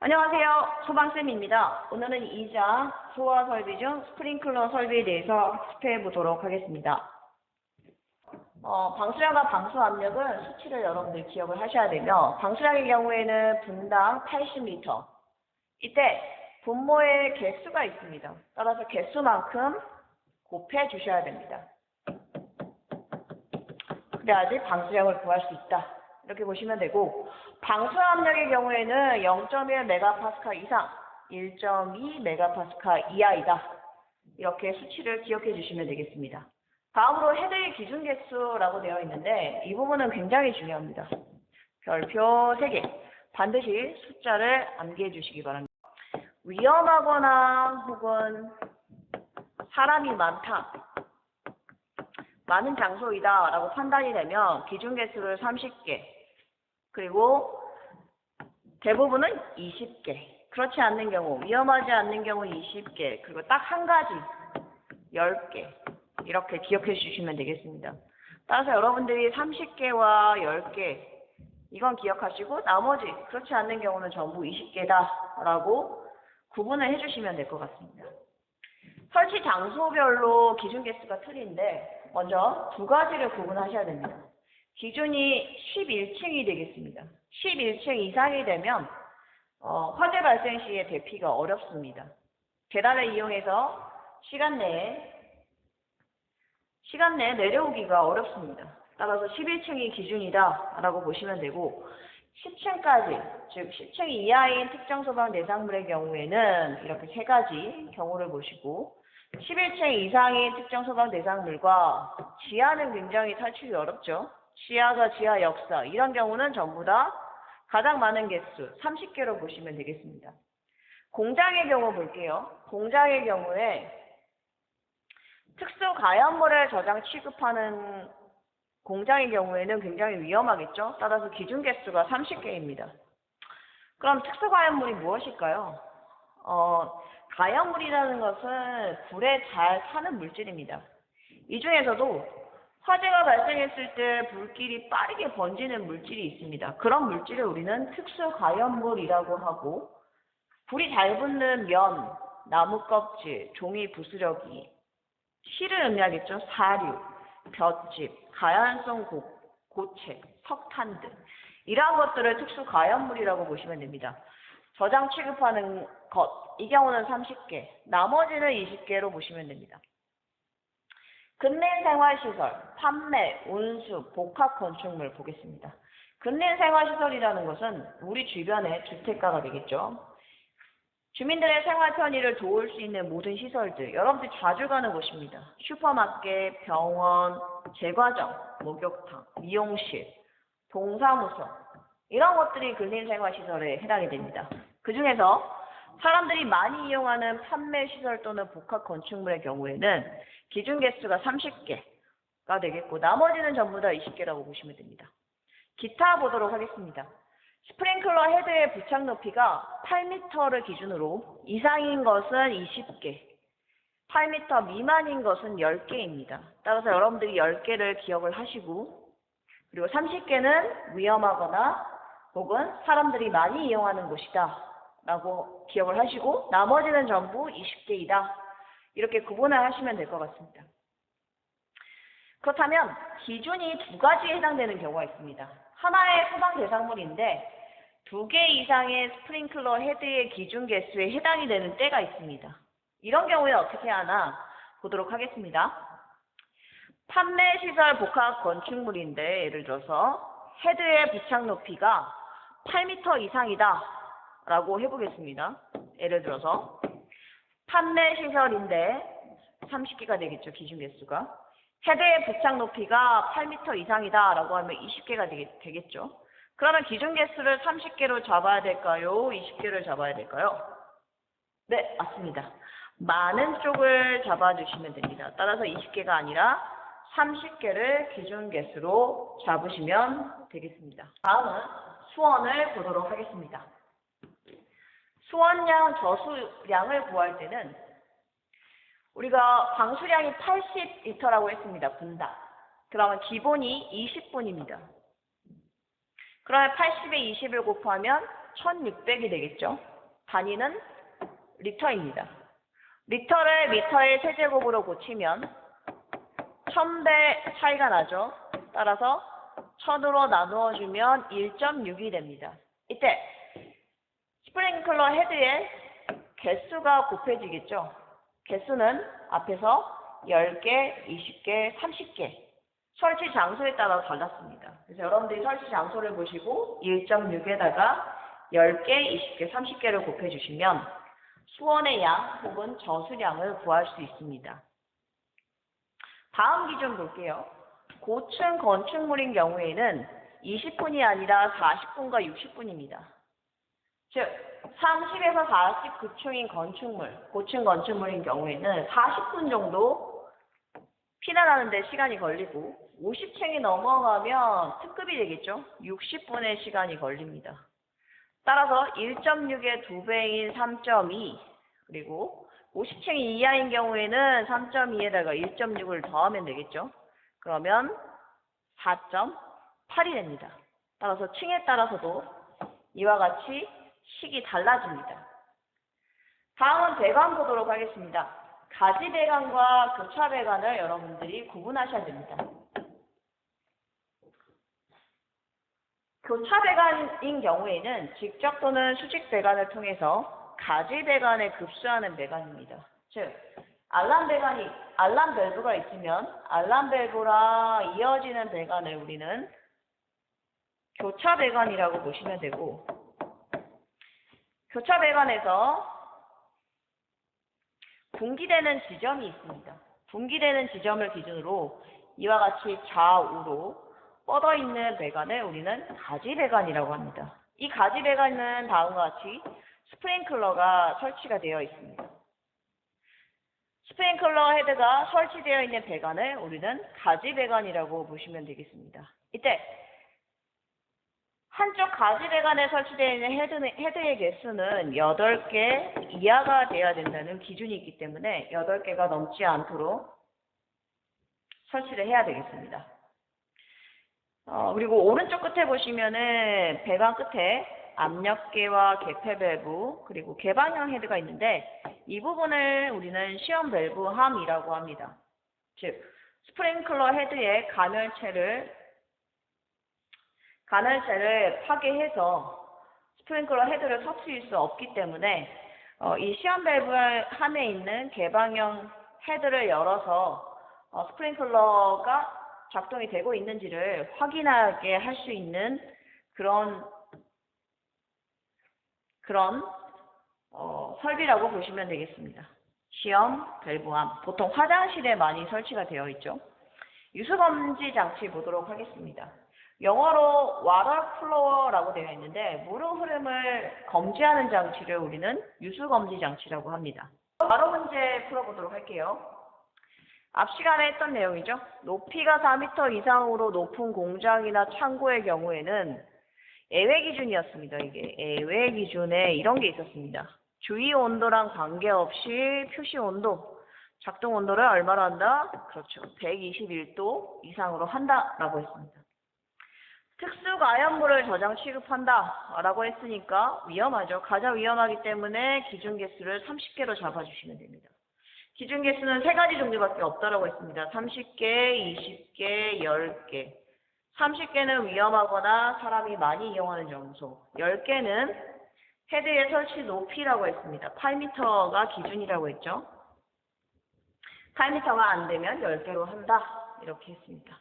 안녕하세요. 소방쌤입니다. 오늘은 2장 수화 설비 중 스프링클러 설비에 대해서 학습해 보도록 하겠습니다. 어, 방수량과 방수 압력은 수치를 여러분들 기억을 하셔야 되며 방수량의 경우에는 분당 80리터 이때 분모의 개수가 있습니다. 따라서 개수만큼 곱해 주셔야 됩니다. 그래야지 방수량을 구할 수 있다. 이렇게 보시면 되고 방수 압력의 경우에는 0.1 메가파스칼 이상, 1.2 메가파스칼 이하이다. 이렇게 수치를 기억해 주시면 되겠습니다. 다음으로 헤드의 기준 개수라고 되어 있는데 이 부분은 굉장히 중요합니다. 별표 3개. 반드시 숫자를 암기해 주시기 바랍니다. 위험하거나 혹은 사람이 많다. 많은 장소이다 라고 판단이 되면 기준 개수를 30개 그리고 대부분은 20개. 그렇지 않는 경우 위험하지 않는 경우 20개. 그리고 딱 한 가지 10개. 이렇게 기억해 주시면 되겠습니다. 따라서 여러분들이 30개와 10개 이건 기억하시고 나머지 그렇지 않는 경우는 전부 20개다 라고 구분을 해 주시면 될 것 같습니다. 설치 장소별로 기준 개수가 틀린데 먼저 두 가지를 구분하셔야 됩니다. 기준이 11층이 되겠습니다. 11층 이상이 되면 어, 화재 발생 시에 대피가 어렵습니다. 계단을 이용해서 시간 내에 시간 내에 내려오기가 어렵습니다. 따라서 11층이 기준이다라고 보시면 되고 10층까지 즉 10층 이하인 특정 소방 대상물의 경우에는 이렇게 세 가지 경우를 보시고 11층 이상인 특정 소방 대상물과 지하는 굉장히 탈출이 어렵죠. 지하가 지하 역사 이런 경우는 전부 다 가장 많은 개수 30개로 보시면 되겠습니다. 공장의 경우 볼게요. 공장의 경우에 특수 가연물을 저장 취급하는 공장의 경우에는 굉장히 위험하겠죠. 따라서 기준 개수가 30개입니다. 그럼 특수 가연물이 무엇일까요? 어, 가연물이라는 것은 불에 잘 타는 물질입니다. 이 중에서도 화재가 발생했을 때 불길이 빠르게 번지는 물질이 있습니다. 그런 물질을 우리는 특수 가연물이라고 하고 불이 잘 붙는 면, 나무 껍질, 종이 부스러기, 실을 의미하겠죠. 사류, 볏짚, 가연성 고, 고체, 석탄 등 이러한 것들을 특수 가연물이라고 보시면 됩니다. 저장 취급하는 것, 이 경우는 30개, 나머지는 20개로 보시면 됩니다. 근린 생활시설, 판매, 운수, 복합 건축물 보겠습니다. 근린 생활시설이라는 것은 우리 주변의 주택가가 되겠죠. 주민들의 생활 편의를 도울 수 있는 모든 시설들, 여러분들이 자주 가는 곳입니다. 슈퍼마켓, 병원, 제과점, 목욕탕, 미용실, 동사무소, 이런 것들이 근린생활시설에 해당이 됩니다. 그 중에서 사람들이 많이 이용하는 판매 시설 또는 복합 건축물의 경우에는 기준 개수가 30개가 되겠고 나머지는 전부 다 20개라고 보시면 됩니다. 기타 보도록 하겠습니다. 스프링클러 헤드의 부착 높이가 8m를 기준으로 이상인 것은 20개, 8m 미만인 것은 10개입니다. 따라서 여러분들이 10개를 기억을 하시고 그리고 30개는 위험하거나 혹은 사람들이 많이 이용하는 곳이다 라고 기억을 하시고 나머지는 전부 20개이다 이렇게 구분을 하시면 될 것 같습니다. 그렇다면 기준이 두 가지에 해당되는 경우가 있습니다. 하나의 소방 대상물인데 두 개 이상의 스프링클러 헤드의 기준 개수에 해당이 되는 때가 있습니다. 이런 경우에 어떻게 하나 보도록 하겠습니다. 판매 시설 복합 건축물인데 예를 들어서 헤드의 부착 높이가 8m 이상이다 라고 해보겠습니다. 예를 들어서 판매 시설인데 30개가 되겠죠. 기준 개수가. 헤드의 부착 높이가 8m 이상이다 라고 하면 20개가 되겠, 죠 그러면 기준 개수를 30개로 잡아야 될까요? 20개를 잡아야 될까요? 네, 맞습니다. 많은 쪽을 잡아주시면 됩니다. 따라서 20개가 아니라 30개를 기준 개수로 잡으시면 되겠습니다. 다음은 수원을 보도록 하겠습니다. 수원량 저수량을 구할 때는 우리가 방수량이 80리터라고 했습니다. 분당. 그러면 기본이 20분입니다. 그러면 80에 20을 곱하면 1600이 되겠죠. 단위는 리터입니다. 리터를 미터의 세제곱으로 고치면 1000배 차이가 나죠. 따라서 1000으로 나누어주면 1.6이 됩니다. 이때 스프링클러 헤드의 개수가 곱해지겠죠. 개수는 앞에서 10개, 20개, 30개 설치 장소에 따라 달랐습니다. 그래서 여러분들이 설치 장소를 보시고 1.6에다가 10개, 20개, 30개를 곱해주시면 수원의 양 혹은 저수량을 구할 수 있습니다. 다음 기준 볼게요. 고층 건축물인 경우에는 20분이 아니라 40분과 60분입니다. 즉, 30에서 49층인 건축물, 고층 건축물인 경우에는 40분 정도 피난하는 데 시간이 걸리고 50층이 넘어가면 특급이 되겠죠. 60분의 시간이 걸립니다. 따라서 1.6의 2배인 3.2 그리고 50층 이하인 경우에는 3.2에다가 1.6을 더하면 되겠죠. 그러면 4.8이 됩니다. 따라서 층에 따라서도 이와 같이 식이 달라집니다. 다음은 배관 보도록 하겠습니다. 가지 배관과 교차 배관을 여러분들이 구분하셔야 됩니다. 교차 배관인 경우에는 직접 또는 수직 배관을 통해서 가지 배관에 급수하는 배관입니다. 즉, 알람 배관이, 알람 밸브가 있으면 알람 밸브랑 이어지는 배관을 우리는 교차 배관이라고 보시면 되고, 교차 배관에서 분기되는 지점이 있습니다. 분기되는 지점을 기준으로 이와 같이 좌우로 뻗어 있는 배관을 우리는 가지 배관이라고 합니다. 이 가지 배관은 다음과 같이 스프링클러가 설치가 되어 있습니다. 스프링클러 헤드가 설치되어 있는 배관을 우리는 가지 배관이라고 보시면 되겠습니다. 이때 한쪽 가지 배관에 설치되어 있는 헤드, 헤드의 개수는 8개 이하가 되어야 된다는 기준이 있기 때문에 8개가 넘지 않도록 설치를 해야 되겠습니다. 어, 그리고 오른쪽 끝에 보시면은 배관 끝에 압력계와 개폐 밸브 그리고 개방형 헤드가 있는데 이 부분을 우리는 시험 밸브 함이라고 합니다. 즉 스프링클러 헤드의 가열체를 가열체를 파괴해서 스프링클러 헤드를 터트릴 수 없기 때문에 어, 이 시험 밸브 함에 있는 개방형 헤드를 열어서 어, 스프링클러가 작동이 되고 있는지를 확인하게 할 수 있는 그런 그런 어, 설비라고 보시면 되겠습니다. 시험 밸브함 보통 화장실에 많이 설치가 되어 있죠. 유수검지 장치 보도록 하겠습니다. 영어로 water floor라고 되어 있는데 물의 흐름을 검지하는 장치를 우리는 유수 검지 장치라고 합니다. 바로 문제 풀어보도록 할게요. 앞 시간에 했던 내용이죠. 높이가 4m 이상으로 높은 공장이나 창고의 경우에는 예외 기준이었습니다. 이게 예외 기준에 이런 게 있었습니다. 주위 온도랑 관계없이 표시 온도, 작동 온도를 얼마로 한다? 그렇죠. 121도 이상으로 한다라고 했습니다. 특수 가연물을 저장 취급한다 라고 했으니까 위험하죠. 가장 위험하기 때문에 기준 개수를 30개로 잡아주시면 됩니다. 기준 개수는 세 가지 종류밖에 없다라고 했습니다. 30개, 20개, 10개. 30개는 위험하거나 사람이 많이 이용하는 장소. 10개는 헤드의 설치 높이라고 했습니다. 8m가 기준이라고 했죠. 8m가 안 되면 10개로 한다. 이렇게 했습니다.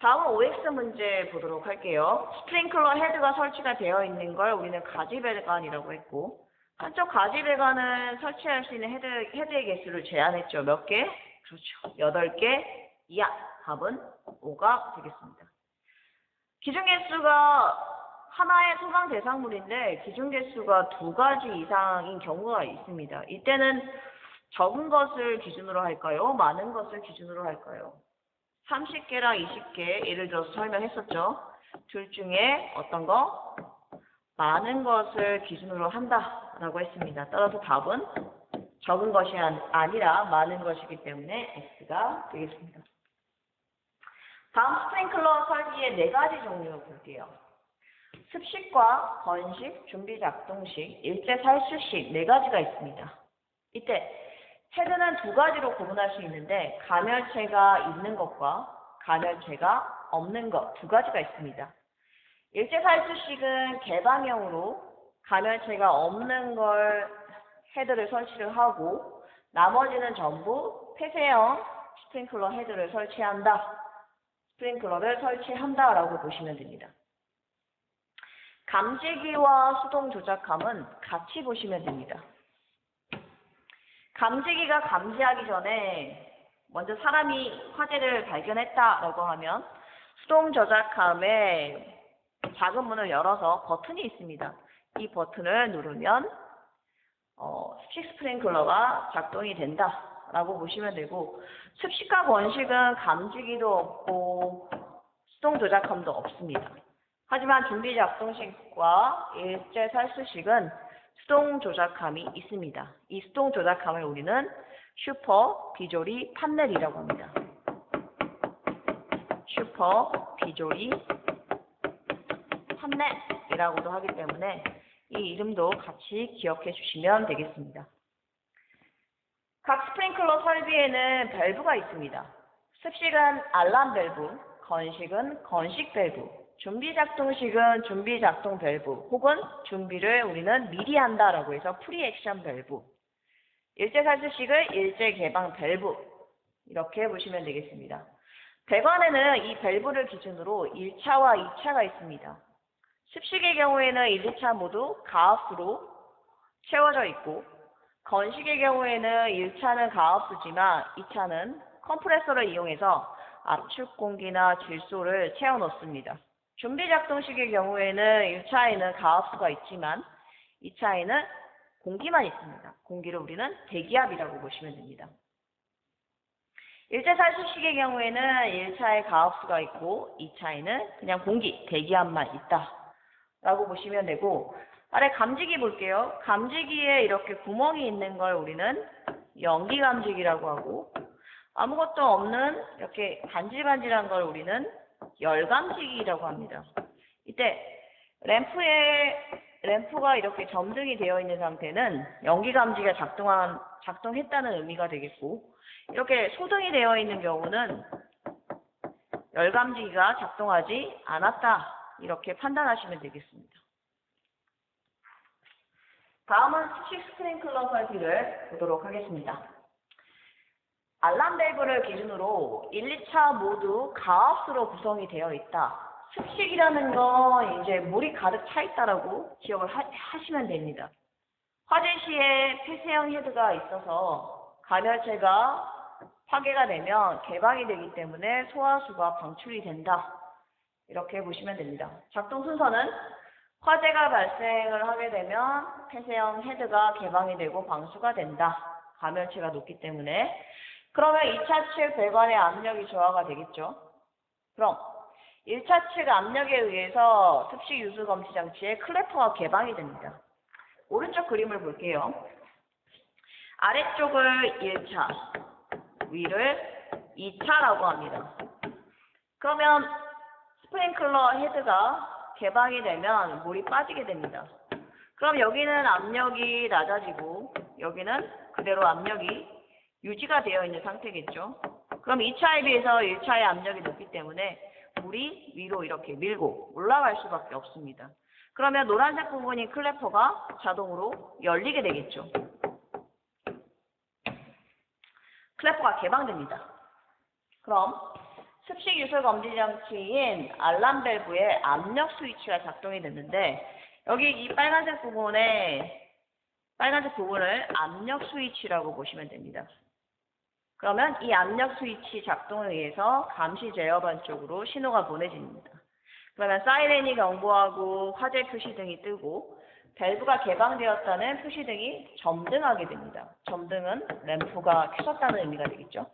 다음은 OX 문제 보도록 할게요. 스프링클러 헤드가 설치가 되어 있는 걸 우리는 가지 배관이라고 했고 한쪽 가지 배관은 설치할 수 있는 헤드, 헤드의 개수를 제한했죠. 몇 개? 그렇죠. 8개 이하. 답은 5가 되겠습니다. 기준 개수가 하나의 소강 대상물인데 기준 개수가 두 가지 이상인 경우가 있습니다. 이때는 적은 것을 기준으로 할까요? 많은 것을 기준으로 할까요? 30개랑 20개 예를 들어서 설명했었죠. 둘 중에 어떤 거? 많은 것을 기준으로 한다라고 했습니다. 따라서 답은 적은 것이 아니라 많은 것이기 때문에 X가 되겠습니다. 다음 스프링클러 설비의 네 가지 종류 볼게요. 습식과 건식, 준비 작동식, 일제 살수식 네 가지가 있습니다. 이때 헤드는 두 가지로 구분할 수 있는데 가멸체가 있는 것과 가멸체가 없는 것 두 가지가 있습니다. 일제 살수식은 개방형으로 가멸체가 없는 걸 헤드를 설치를 하고 나머지는 전부 폐쇄형 스프링클러 헤드를 설치한다. 스프링클러를 설치한다라고 보시면 됩니다. 감지기와 수동 조작함은 같이 보시면 됩니다. 감지기가 감지하기 전에 먼저 사람이 화재를 발견했다라고 하면 수동 조작함에 작은 문을 열어서 버튼이 있습니다. 이 버튼을 누르면 어, 습식 스프링클러가 작동이 된다라고 보시면 되고 습식과 건식은 감지기도 없고 수동 조작함도 없습니다. 하지만 준비 작동식과 일제 살수식은 수동 조작함이 있습니다. 이 수동 조작함을 우리는 슈퍼 비조리 판넬이라고 합니다. 슈퍼 비조리 판넬이라고도 하기 때문에 이 이름도 같이 기억해 주시면 되겠습니다. 각 스프링클러 설비에는 밸브가 있습니다. 습식은 알람 밸브, 건식은 건식 밸브, 준비 작동식은 준비 작동 밸브 혹은 준비를 우리는 미리 한다라고 해서 프리 액션 밸브 일제 살수식을 일제 개방 밸브 이렇게 보시면 되겠습니다. 배관에는 이 밸브를 기준으로 1차와 2차가 있습니다. 습식의 경우에는 1, 2차 모두 가압수로 채워져 있고 건식의 경우에는 1차는 가압수지만 2차는 컴프레서를 이용해서 압축 공기나 질소를 채워 넣습니다. 준비 작동식의 경우에는 1차에는 가압수가 있지만 2차에는 공기만 있습니다. 공기를 우리는 대기압이라고 보시면 됩니다. 일제 살수식의 경우에는 1차에 가압수가 있고 2차에는 그냥 공기, 대기압만 있다. 라고 보시면 되고 아래 감지기 볼게요. 감지기에 이렇게 구멍이 있는 걸 우리는 연기 감지기라고 하고 아무것도 없는 이렇게 반질반질한 걸 우리는 열감지기라고 합니다. 이때 램프에 램프가 이렇게 점등이 되어 있는 상태는 연기 감지기가 작동한 작동했다는 의미가 되겠고 이렇게 소등이 되어 있는 경우는 열감지기가 작동하지 않았다 이렇게 판단하시면 되겠습니다. 다음은 습식 스프링클러 설비를 보도록 하겠습니다. 알람 밸브를 기준으로 1, 2차 모두 가압수로 구성이 되어 있다. 습식이라는 건 이제 물이 가득 차 있다라고 기억을 하, 하시면 됩니다. 화재 시에 폐쇄형 헤드가 있어서 가열체가 파괴가 되면 개방이 되기 때문에 소화수가 방출이 된다. 이렇게 보시면 됩니다. 작동 순서는 화재가 발생을 하게 되면 폐쇄형 헤드가 개방이 되고 방수가 된다. 가멸체가 높기 때문에 그러면 2차 측 배관의 압력이 저하가 되겠죠. 그럼 1차 측 압력에 의해서 습식 유수 검지 장치의 클래퍼가 개방이 됩니다. 오른쪽 그림을 볼게요. 아래쪽을 1차, 위를 2차라고 합니다. 그러면 스프링클러 헤드가 개방이 되면 물이 빠지게 됩니다. 그럼 여기는 압력이 낮아지고 여기는 그대로 압력이 유지가 되어 있는 상태겠죠. 그럼 2차에 비해서 1차의 압력이 높기 때문에 물이 위로 이렇게 밀고 올라갈 수밖에 없습니다. 그러면 노란색 부분인 클래퍼가 자동으로 열리게 되겠죠. 클래퍼가 개방됩니다. 그럼 습식 유술 검지 장치인 알람 밸브에 압력 스위치가 작동이 됐는데 여기 이 빨간색 부분에 빨간색 부분을 압력 스위치라고 보시면 됩니다. 그러면 이 압력 스위치 작동에 의해서 감시 제어반 쪽으로 신호가 보내집니다. 그러면 사이렌이 경보하고 화재 표시 등이 뜨고 밸브가 개방되었다는 표시등이 점등하게 됩니다. 점등은 램프가 켜졌다는 의미가 되겠죠.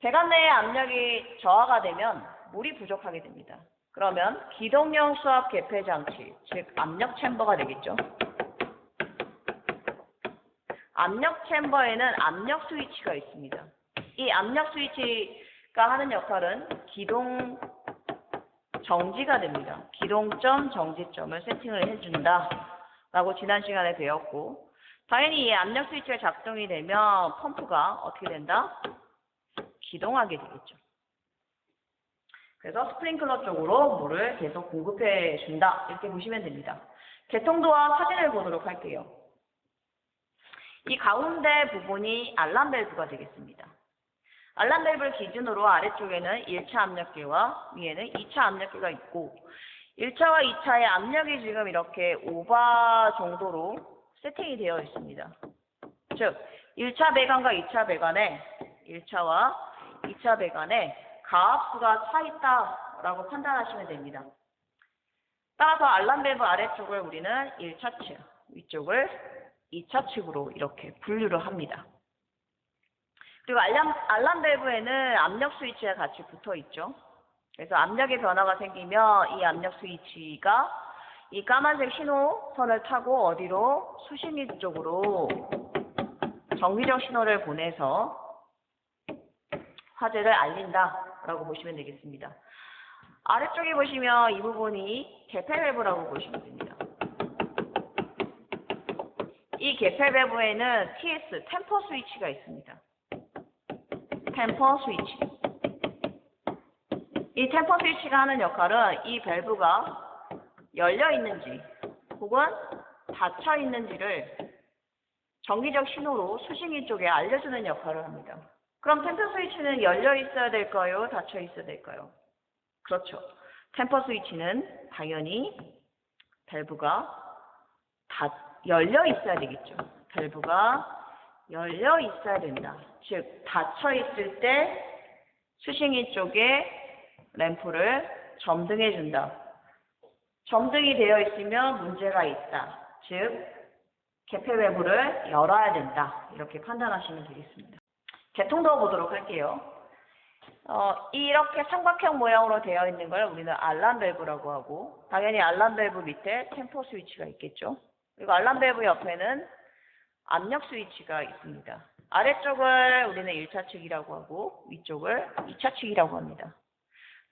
배관 내의 압력이 저하가 되면 물이 부족하게 됩니다. 그러면 기동용 수압 개폐 장치, 즉 압력 챔버가 되겠죠. 압력 챔버에는 압력 스위치가 있습니다. 이 압력 스위치가 하는 역할은 기동 정지가 됩니다. 기동점, 정지점을 세팅을 해준다. 라고 지난 시간에 배웠고, 당연히 이 압력 스위치가 작동이 되면 펌프가 어떻게 된다? 기동하게 되겠죠. 그래서 스프링클러 쪽으로 물을 계속 공급해 준다. 이렇게 보시면 됩니다. 개통도와 사진을 보도록 할게요. 이 가운데 부분이 알람 밸브가 되겠습니다. 알람 밸브를 기준으로 아래쪽에는 1차 압력계와 위에는 2차 압력계가 있고 1차와 2차의 압력이 지금 이렇게 오바 정도로 세팅이 되어 있습니다. 즉 1차 배관과 2차 배관에 1차와 2차 배관에 가압수가 차 있다라고 판단하시면 됩니다. 따라서 알람 밸브 아래쪽을 우리는 1차 측, 위쪽을 2차 측으로 이렇게 분류를 합니다. 그리고 알람, 알람 밸브에는 압력 스위치가 같이 붙어 있죠. 그래서 압력의 변화가 생기면 이 압력 스위치가 이 까만색 신호선을 타고 어디로 수신기 쪽으로 정기적 신호를 보내서 화재를 알린다라고 보시면 되겠습니다. 아래쪽에 보시면 이 부분이 개폐 밸브라고 보시면 됩니다. 이 개폐 밸브에는 TS, 템퍼 스위치가 있습니다. 템퍼 스위치. 이 템퍼 스위치가 하는 역할은 이 밸브가 열려 있는지 혹은 닫혀 있는지를 정기적 신호로 수신기 쪽에 알려주는 역할을 합니다. 그럼 템퍼 스위치는 열려 있어야 될까요? 닫혀 있어야 될까요? 그렇죠. 템퍼 스위치는 당연히 밸브가 닫, 열려 있어야 되겠죠. 밸브가 열려 있어야 된다. 즉, 닫혀 있을 때 수신기 쪽에 램프를 점등해 준다. 점등이 되어 있으면 문제가 있다. 즉, 개폐 밸브를 열어야 된다. 이렇게 판단하시면 되겠습니다. 개통도 보도록 할게요. 어, 이렇게 삼각형 모양으로 되어 있는 걸 우리는 알람 밸브라고 하고 당연히 알람 밸브 밑에 템포 스위치가 있겠죠. 그리고 알람 밸브 옆에는 압력 스위치가 있습니다. 아래쪽을 우리는 1차 측이라고 하고 위쪽을 2차 측이라고 합니다.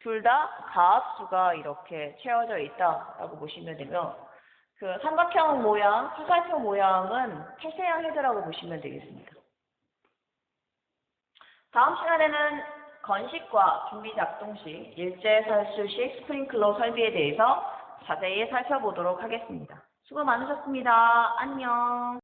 둘 다 가압수가 이렇게 채워져 있다라고 보시면 되며 그 삼각형 모양, 화살표 모양은 폐쇄형 헤드라고 보시면 되겠습니다. 다음 시간에는 건식과 준비 작동 시 일제 살수식 스프링클러 설비에 대해서 자세히 살펴보도록 하겠습니다. 수고 많으셨습니다. 안녕.